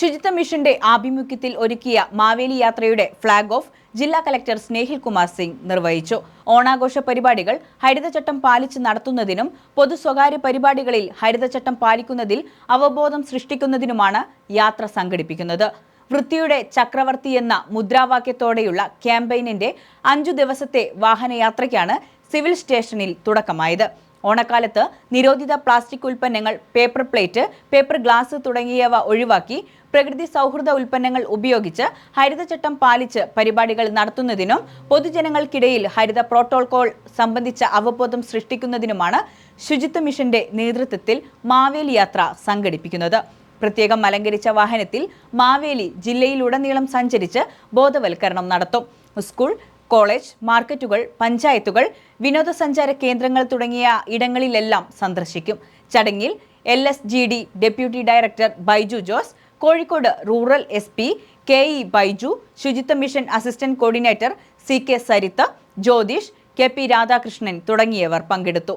ശുചിത്വ മിഷന്റെ ആഭിമുഖ്യത്തിൽ ഒരുക്കിയ മാവേലി യാത്രയുടെ ഫ്ളാഗ് ഓഫ് ജില്ലാ കലക്ടർ സ്നേഹിൽ കുമാർ സിംഗ് നിർവഹിച്ചു. ഓണാഘോഷ പരിപാടികൾ ഹരിതചട്ടം പാലിച്ച് നടത്തുന്നതിനും പൊതു സ്വകാര്യ പരിപാടികളിൽ ഹരിതചട്ടം പാലിക്കുന്നതിൽ അവബോധം സൃഷ്ടിക്കുന്നതിനുമാണ് യാത്ര സംഘടിപ്പിക്കുന്നത്. വൃത്തിയുടെ ചക്രവർത്തി എന്ന മുദ്രാവാക്യത്തോടെയുള്ള ക്യാമ്പയിനിന്റെ അഞ്ചു ദിവസത്തെ വാഹനയാത്രയ്ക്കാണ് സിവിൽ സ്റ്റേഷനിൽ തുടക്കമായത്. ഓണക്കാലത്ത് നിരോധിത പ്ലാസ്റ്റിക് ഉൽപ്പന്നങ്ങൾ പേപ്പർ പ്ലേറ്റ് പേപ്പർ ഗ്ലാസ് തുടങ്ങിയവ ഒഴിവാക്കി പ്രകൃതി സൗഹൃദ ഉൽപ്പന്നങ്ങൾ ഉപയോഗിച്ച് ഹരിതചട്ടം പാലിച്ച് പരിപാടികൾ നടത്തുന്നതിനും പൊതുജനങ്ങൾക്കിടയിൽ ഹരിത പ്രോട്ടോകോൾ സംബന്ധിച്ച അവബോധം സൃഷ്ടിക്കുന്നതിനുമാണ് ശുചിത്വ മിഷന്റെ നേതൃത്വത്തിൽ മാവേലി യാത്ര സംഘടിപ്പിക്കുന്നത്. പ്രത്യേകം അലങ്കരിച്ച വാഹനത്തിൽ മാവേലി ജില്ലയിലുടനീളം സഞ്ചരിച്ച് ബോധവൽക്കരണം നടത്തും. സ്കൂൾ കോളേജ് മാർക്കറ്റുകൾ പഞ്ചായത്തുകൾ വിനോദസഞ്ചാര കേന്ദ്രങ്ങൾ തുടങ്ങിയ ഇടങ്ങളിലെല്ലാം സന്ദർശിക്കും. ചടങ്ങിൽ L S G D deputy director Baiju Jose Kozhikode rural S P K E Baiju Suchitwa mission assistant coordinator C K Saritha Jyothish K P Radhakrishnan തുടങ്ങിയവർ പങ്കെടുത്തു.